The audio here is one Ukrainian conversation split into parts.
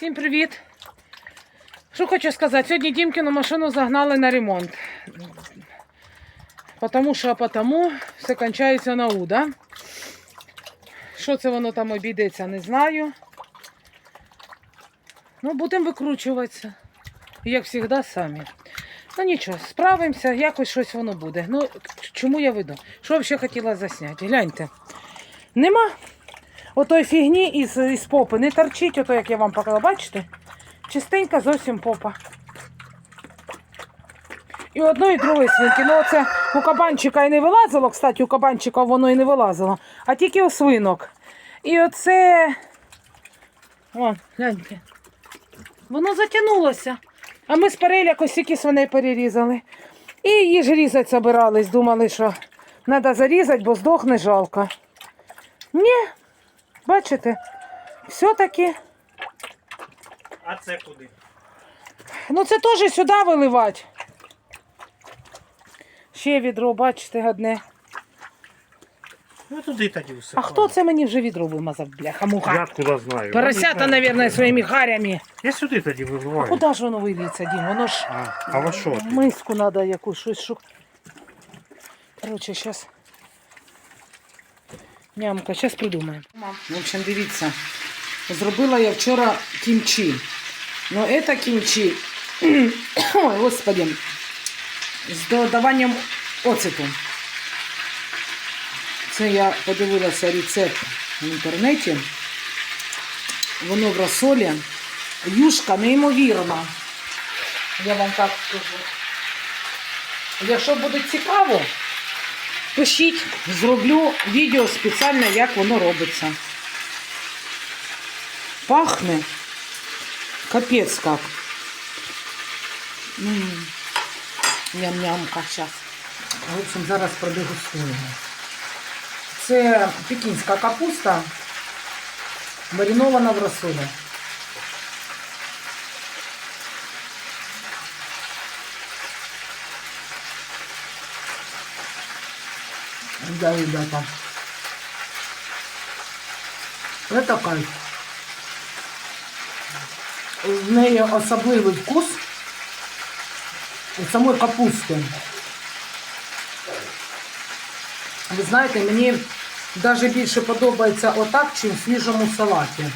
Всім привіт! Що хочу сказати, сьогодні Дімкіну машину загнали на ремонт. Потому що потому все кончається на У, да? Що це воно там обійдеться, не знаю. Ну, будемо викручуватися. Як завжди, самі. Ну нічого, справимося, якось щось воно буде. Ну, чому я веду? Що взагалі хотіла засняти? Гляньте. Нема отої фігні із, із попи. Не торчить, ото, як я вам показала, бачите? Чистенька зовсім попа. І одної, і другої свинки. Ну, оце у кабанчика і не вилазило, кстати, у кабанчика воно і не вилазило, а тільки у свинок. І оце. О, гляньте. Воно затягнулося. А ми з переляку стільки свиней перерізали. І її ж різати збирались, думали, що треба зарізати, бо здохне жалко. Ні, бачите, все-таки. А це куди? Ну це теж сюди виливати. Ще відро, бачите, одне. Ну туди тоді все. А хто це мені вже відро вимазав, бляха муха? Я откуда знаю. Поросята, мабуть, своїми харями. Я сюди тоді вибиваю. Куди ж воно виліється, Дім? Воно ж А, а во що? ти? миску треба якусь щось шук. Коротше, зараз. Нямка, зараз придумаємо. В общем, дивіться. Зробила я вчора кімчі. Ну, це кімчі. Ой, господи. З додаванням оцету. Це я подивилася рецепт в інтернеті. Воно в розсолі. Юшка неймовірна. Я вам так скажу. Якщо буде цікаво, пишіть, зроблю відео спеціально, як воно робиться. Пахне капець. М. Ням-нямка зараз. В общем, зараз продегустуємо. Це пекінська капуста, маринована в розсолі. Да, ребята. Это кайф. В неї особливий вкус у самої капусти. Ви знаєте, мені навіть більше подобається отак, чим в свіжому салаті.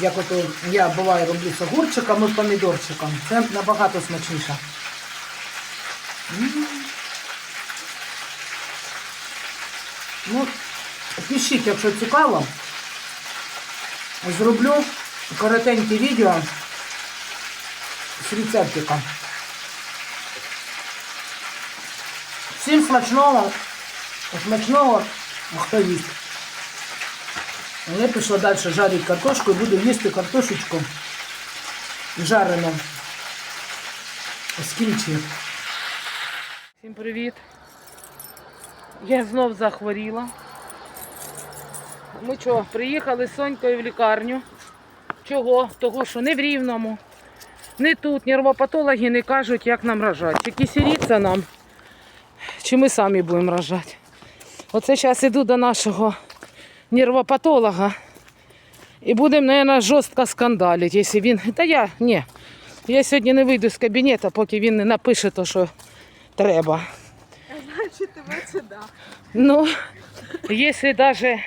Як от я буває роблю з огурчиком і помідорчиком. Це набагато смачніше. Ну, пишіть, якщо цікаво. Зроблю коротеньке відео з рецептиком. Всім смачного, смачного, хто їсть. Я пішла далі жарити картошку і буду їсти картошечку жарену з кімчі. Всім привіт. Я знов захворіла. Ми що, приїхали з Сонькою в лікарню. Чого? Того, що не в Рівному, не тут. Нервопатологи не кажуть, як нам рожати. Чи кисеріться нам, чи ми самі будемо рожати. Оце зараз іду до нашого нервопатолога. І будемо, мабуть, жорстко скандалити, якщо він. Та я ні. Я сьогодні не вийду з кабінету, поки він не напише те, що треба. Значить, тебе це да. Ну, якщо даже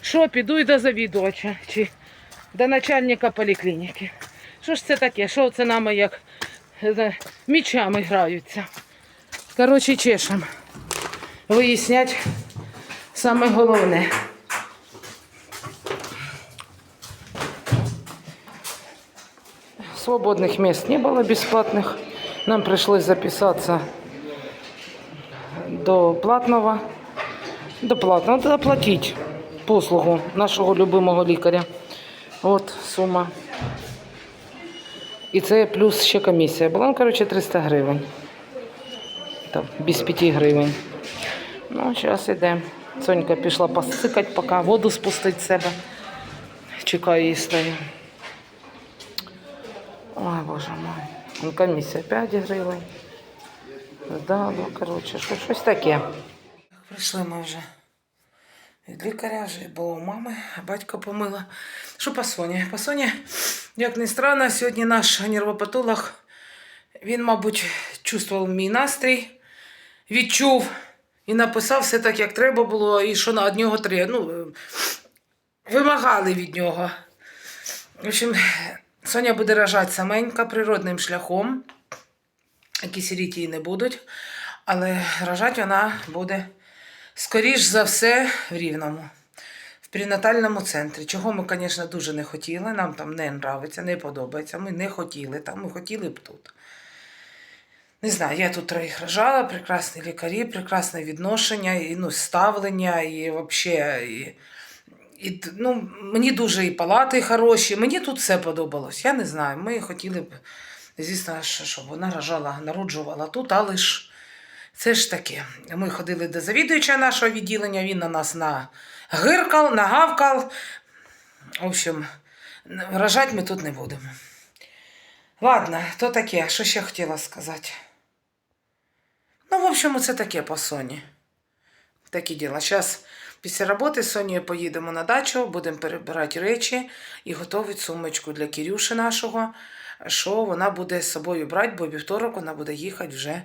що, піду і до завідувача чи до начальника поліклініки. Що ж це таке? Що це нами як е, мічами граються? Коротше, чешем. Вияснять саме головне. Свободных мест не было бесплатных. Нам пришлось записаться до платного. До платного треба платити послугу нашого любимого лікаря. От сума. І це плюс ще комісія. Була, ну, коротше, 300 гривень. Там, без 5 гривень. Ну, зараз йдемо. Сонька пішла посикати, поки воду спустить з себе. Чекаю її стою. Ой, боже мой. Ну, комісія 5 гривень. Да, ну, коротше, що, щось таке. Прийшли ми вже Від лікаря вже було у мами, а батько помила. Що по Соні? По Соні, як не странно, сьогодні наш нервопатолог, він, мабуть, чувствував мій настрій, відчув і написав все так, як треба було, і що на одного три. Ну, вимагали від нього. В общем, Соня буде рожати саменька природним шляхом. Якісь ріті не будуть, але рожати вона буде, скоріш за все, в Рівному, в перинатальному центрі. Чого ми, звісно, дуже не хотіли. Нам там не нравиться, не подобається. Ми не хотіли там, ми хотіли б тут. Не знаю, я тут троїх рожала, прекрасні лікарі, прекрасне відношення, і ну, ставлення, і взагалі. І, і, ну, мені дуже і палати хороші, мені тут все подобалось. Я не знаю. Ми хотіли б, звісно, що- вона рожала, народжувала тут, але ж це ж таке. Ми ходили до завідуюча нашого відділення, він на нас нагиркав, нагавкав. В общем, рожати ми тут не будемо. Ладно, то таке, що ще хотіла сказати. Ну, в общем, це таке по Соні. Такі діла. Зараз після роботи з Сонією поїдемо на дачу, будемо перебирати речі і готувати сумочку для Кірюші нашого, що вона буде з собою брати, бо вівторок вона буде їхати вже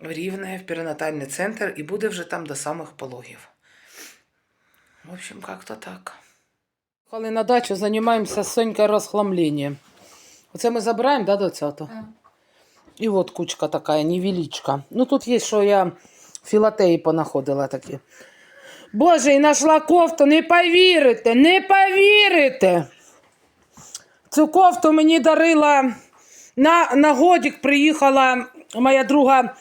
в Рівне, в перинатальний центр, і буде вже там до самих пологів. В общем, як-то так. Коли на дачу займаємося з Сонькою розхламленням. Оце ми забираємо, да, до цього? І от кучка така, невеличка. Ну тут є, що я філатеї понаходила такі. Боже, і знайшла кофту, не повірите, не повірите. Цю кофту мені дарила на, на годик приїхала моя друга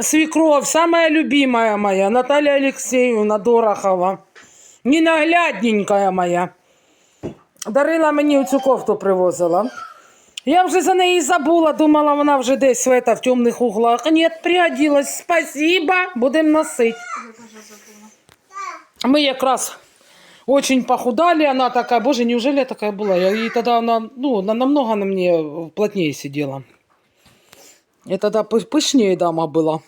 свекров, самая любимая моя, Наталья Алексеевна Дорохова. Ненаглядненькая моя. Дарила мені цю кофту привозила. Я вже за неї забула, думала, вона вже десь в, это, в темних углах. Нет, пригодилась. Спасибо, будемо носити. Мы якраз очень похудали, она такая, боже, неужели я такая была? Я, и тогда она, ну, она намного на мне плотнее сидела. И тогда пы- пышнее дама была.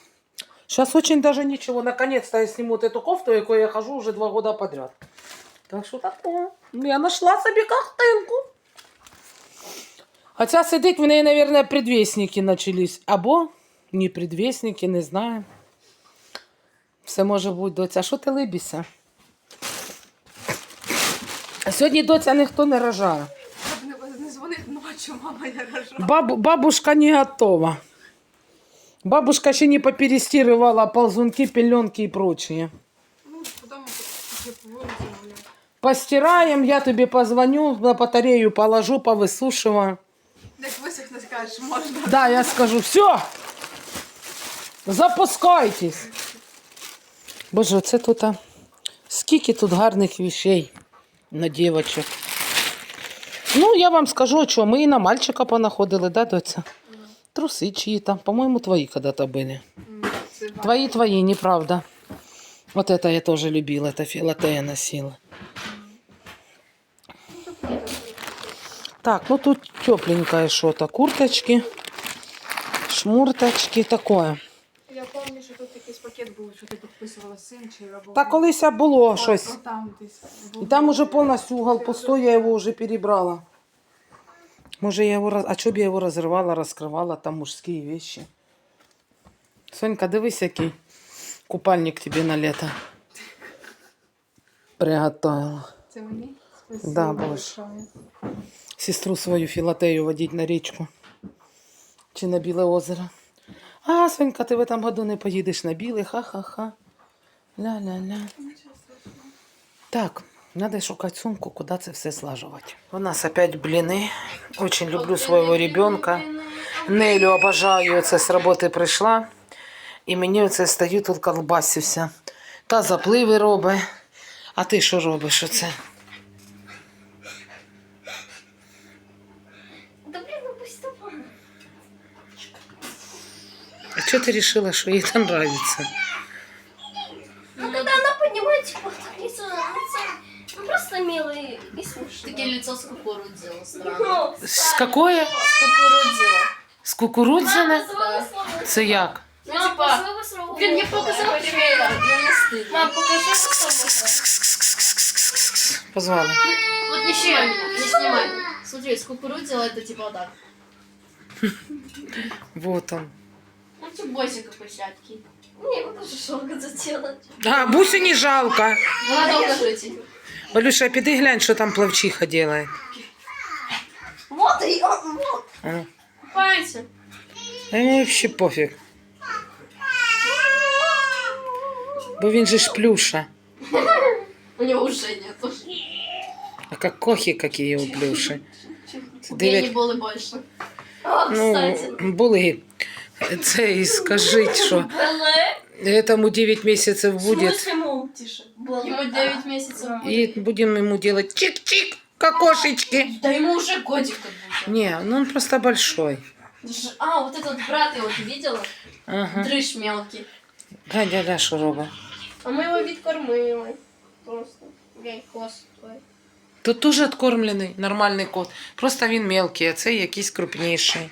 Сейчас очень даже ничего. Наконец-то я сниму вот эту кофту, якою я хожу уже два года подряд. Так що такое. Я нашла собі кахтинку. Хоча сидить в неї, наверное, предвестники начались. Або не предвестники, не знаю. Все може бути, доця. А що ти либіся? Сьогодні доця ніхто не рожає. Не, дзвонив ночі, мама, я рожала. Баб, бабушка не готова. Бабушка ще не поперестирувала ползунки, пеленки і прочее. Ну, потім. Постираем, я тобі позвоню, на батарею положу, повисушиваю. Як висохне, скажеш, можна. Да, я скажу, все, запускайтесь. Боже, оце тут, а, скільки тут гарних вещей на дівочок. Ну, я вам скажу, що ми і на мальчика понаходили, да, доця? Труси чиї там, по-моему, твои когда-то были. М, Це ба- Твои, твои, неправда. Вот это я тоже любила, это филатея носила. Так, ну тут тепленькое что-то. Курточки, шмурточки, такое. Я пам'ятаю, що тут якийсь пакет був, що ти підписувала син чи робота. Та колись було щось. О, там десь. И там уже полностью угол пустой, я его уже перебрала. Может, я его... раз- А что бы я его разрывала, раскрывала, там мужские вещи. Сонька, дивись, який купальник тебе на лето. Приготовила. Це мені? Спасибо Да, Боже. большое. Сестру свою филатею водить на речку. Чи на Біле озеро. А, Сонька, ти в этом году не поїдеш на біле, ха-ха-ха. Ля-ля-ля. Так, надо шукать сумку, куда це все слаживать. У нас опять блины. Очень люблю своего ребенка. Нелю обожаю, це з роботи прийшла. І мені оце стою тут колбасюся. Та запливи робить. А ти що робиш оце? что ты решила, что ей это нравится? Ну, когда она поднимает типа так лицо, лицо, ну просто милый и смешно. Таке лицо з кукурудзіло странно. С какое? З кукурудзіло. З кукурудзяне? Называла слово. Це як? Ну, Мам, типа, называла слово. Він мені показав, що я не стидно. Мам, покажи слово. Позвали. Вот не снимай меня, не снимай. Смотри, скукурудзила это типа вот так. Вот он. Ну, чубосика посядки. Мне его тоже жалко заделать. А, бусю не жалко. Надо укажите. Валюша, піди глянь, що там плавчиха делает. Вот и он, вот. А. Купайте. А Мені вообще пофіг. Бо він же ж плюша. У него ушей нету. А как кохи, какие у плюши. У Девять- меня было больше. О, Ну, кстати. були. Це і скажіть, що Было. этому 9 месяцев В будет. смысле, мол, тише. Было. Ему 9 месяцев. И будем ему делать чик-чик, кокошечки. Да ему уже годик как будто. Не, ну он просто большой. Ж- А, вот этот брат его ты видела? Ага. Дрыщ мелкий. Гадя, що робить? А мы его відкормили. Просто. Глянь, хвост твой. Тут дуже откормлений, нормальний кот. Просто він мелкий, а це якийсь крупніший.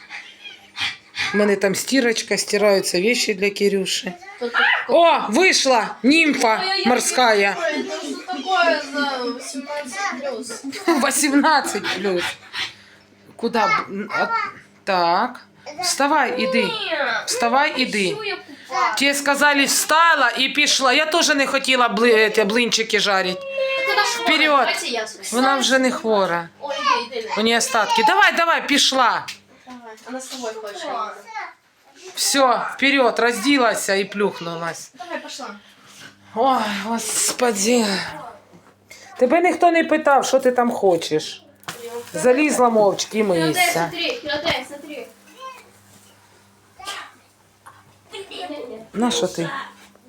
У мене там стірочка, стираються вещи для Кирюши. Тут О, вийшла нимфа морская. Ой, это что такое за 18 плюс? 18 плюс. Куда? б- а, Так. Вставай, іди. Вставай, іди. Тебе сказали, встала і пішла. Я теж не хотіла бли, ті блинчики жарити. Куда ж Вперед. Давайте я свой. Вона вже не хвора. Ой, иди, иди. У неї остатки. Давай, давай, пішла. Она с тобой хочет. Все, вперед, розділася і плюхнулась. Давай, пошла. Ой, господи. Тебе ніхто не питав, що ти там хочеш. Залізла мовчки і миєшся. На що ти?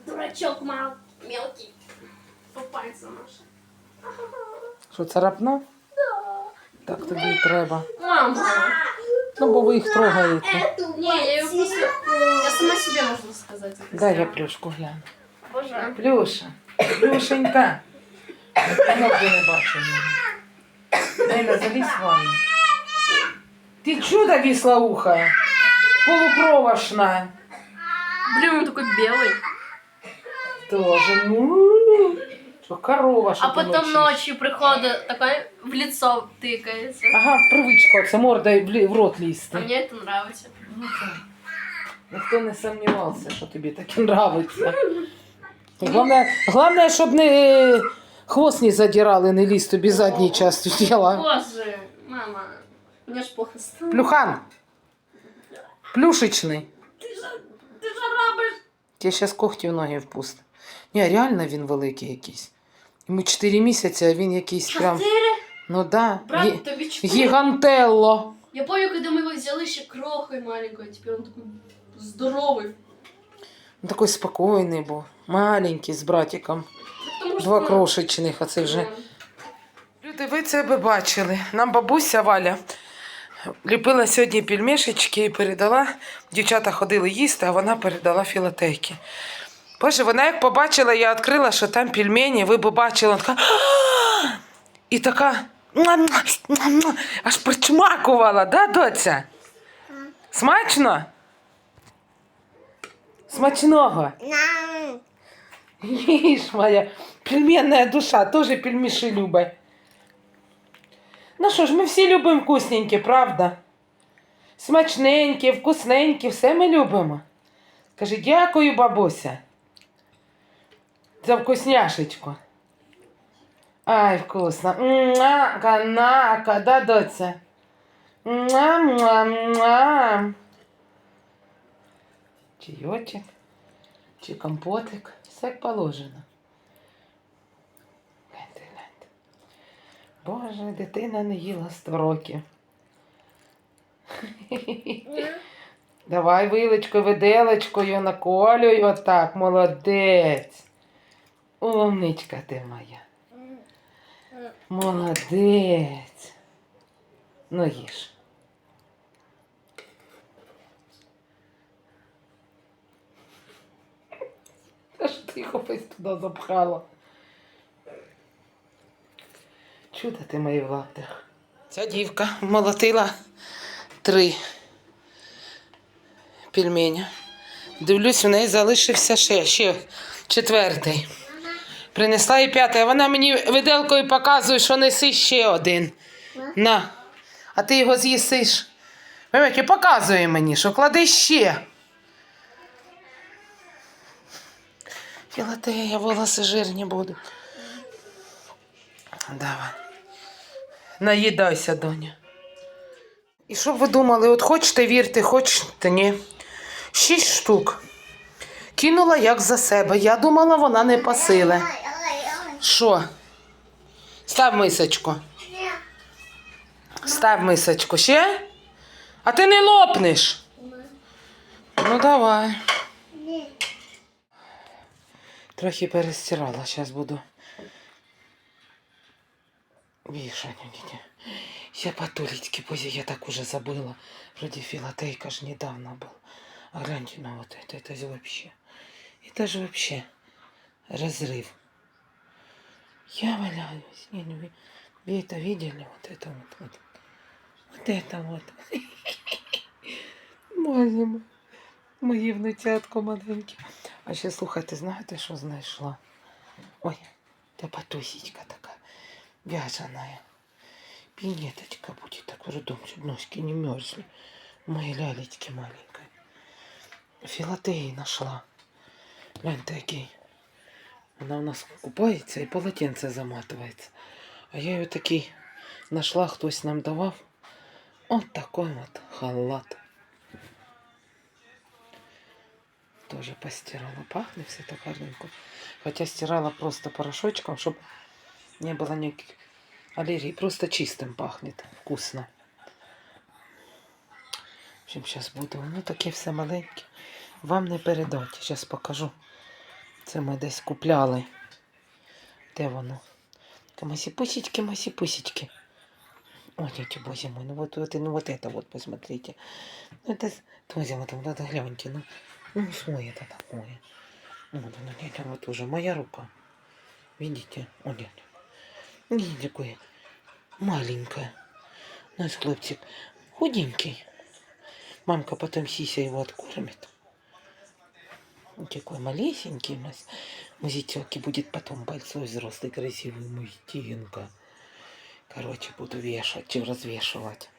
Дурачок мал. Мелкий. По пальцам аж. Що, царапна? Так тобі і треба. Мама. Ну, бо ви їх трогаєте. Эту Не, я ее просто... Я сама себе, можно сказать. это Дай я сделала. плюшку гляну. Боже. Плюша, Плюшенька. Ноги не бачу. її. Неля, залізь в ванну. Ти чудо віслоухая. Полукровошна. Блин, он такой белый. Тоже. Ну, Що корова, що А ти потом мовчиш? ночью приходит такой в лицо тыкается. Ага, привичка, це мордою в лі- в рот А лізти. мне это нравится. Ніхто не сумнівався, що тобі таке нравиться. Головне, головне, щоб не е, хвост не задирали, не ліз тобі задній частю тіла. Боже, мама. Мне ж плохо стало. Плюхан. Плюшечний. Ты же робиш. Я зараз когті в ноги впусти. Ні, реально він великий якийсь. Йому 4 місяці, а він якийсь прям. Чотири? Ну да. Гі... Брат, тобі чотири? Гігантелло. Я помню, когда мы его взяли еще крохой маленькой, а теперь он такой здоровый. Він такий спокійний був. Маленький з братиком. Два ну, крошечних, а це вже. Люди, ви це би бачили. Нам бабуся Валя ліпила сьогодні пельмешечки і передала. Дівчата ходили їсти, а вона передала філатейки. Боже, вона як побачила, я відкрила, що там пельмені, ви б бачили, вона така. І така аж причмакувала, да, доця? Смачно? Смачного. Їж моя пельменная душа, тоже пельміші любить. Ну що ж, ми всі любимо вкусненькі, правда? Смачненькі, вкусненькі, все ми любимо. Кажи, дякую, бабуся. За вкусняшечку. Ай, вкусно. Муа, канака, да, доця? Муа. Чайочек, чи компотик, все як положено. Боже, дитина не їла сто років. Давай вилочкою, виделочкою наколюй отак, молодець. Умничка ти моя. Молодець. Ну їж. Та ж ти його весь туди запхала. Чудо ти мої в. Ця дівка молотила три пельменя. Дивлюсь, у неї залишився ще, ще четвертий. Принесла їй п'яте, а вона мені виделкою показує, що неси ще один. На. А ти його з'їсиш. Мамики, показує мені, що клади ще. Філатея, волоси жирні будуть. Давай. Наїдайся, доня. І що ви думали, от хочете вірте, хочете ні. Шість штук. Кинула як за себе. Я думала, вона не посиле. Що? Став мисочку. Став мисочку. Ще? А ти не лопнеш. Ну давай. Трохи перестирала, зараз буду. Вішать. Я потулечки, позже я так уже забыла. Вроде филатейка ж недавно был. А гляньте на вот это, это же вообще. Это же вообще разрыв. Я валяюсь. Не, ну вы, вы это видели? Вот это вот, вот. Вот это вот. Боже мой. Мої внучатко маленькі. А ще слухайте, знаєте, що знайшла? Ой, та патусечка така вязаная. Пинеточка будет так в роддом, чтобы ножки не мерзли. Моей лялечки маленькой. Филатеи нашла. Гляньте, який. Вона у нас купається і полотенце заматується. А я її такий нашла, хтось нам давав. От такой вот халат. Тоже постирала. Пахнет все так гарненько. Хотя стирала просто порошочком, чтобы не было никаких аллергий. Просто чистым пахнет. Вкусно. В общем, сейчас буду. Ну, таке все маленьке. Вам не передати. Зараз покажу. Це ми десь купляли. Де воно? Та масіпусечки, масіпусечки. Ой, тетя, боже мой, ну вот, вот, ну вот это вот, посмотрите. Ну это, Тозя, вот, вот это гляньте, ну, ну что это такое? Вот, ну, дядя, вот уже моя рука. Видите? О, нет. Видите, какое маленькое. Наш хлопчик худенький. Мамка потом сися его откормит. Он такой малесенький у нас. Музичок и будет потом большой, взрослый, красивый мужчинка. Короче, буду вешать чи развешивать.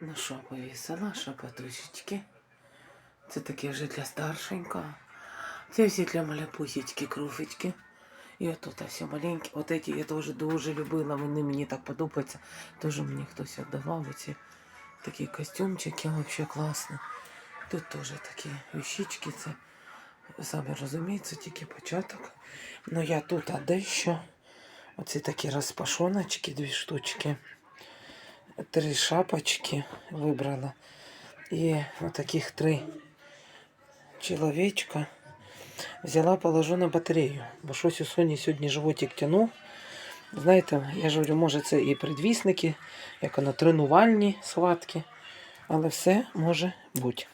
Ну що, повісила, що подушечки. Це таке вже для старшенького. Це всі для маляпусечки, круфочки. І отут все маленькі. От эти я теж дуже любила, вони мені так подобаються. Теж мені хтось віддавав оці такі костюмчики, вообще класно. Тут теж такі вещички, це самі розумієте, тільки початок. Ну я тут а дещо. Оці такі розпашоночки, дві штучки. Три шапочки вибрала. І отаких три чоловічка. Взяла, положу на батарею. Бо щось у Соні сьогодні животик тянув. Знаєте, я ж говорю, може це і предвісники, як воно тренувальні схватки. Але все може бути.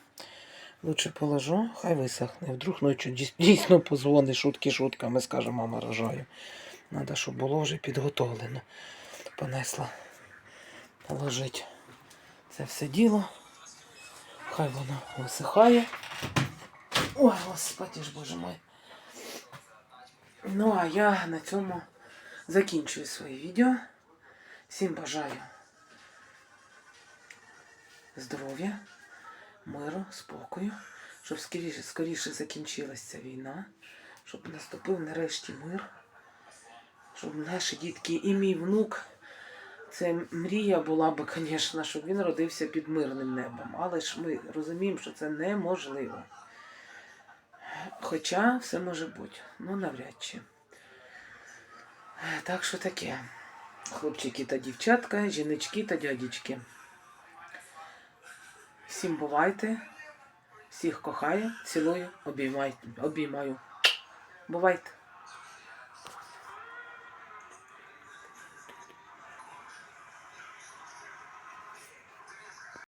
Лучше положу, хай висохне. Вдруг ночі дійсно позвони шутки шутками, скаже, мама рожаю. Надо, щоб було вже підготовлено. Понесла положити це все діло. Хай воно висихає. Ой, господи ж боже мой. Ну, а я на цьому закінчую своє відео. Всім бажаю здоров'я, миру, спокою, щоб скоріше, скоріше закінчилася ця війна, щоб наступив нарешті мир, щоб наші дітки і мій внук. Це мрія була би, звісно, щоб він родився під мирним небом. Але ж ми розуміємо, що це неможливо. Хоча все може бути, ну навряд чи. Так що таке. Хлопчики та дівчатка, жіночки та дядечки. Всім бувайте, всіх кохаю, цілую, обіймаю. Бувайте.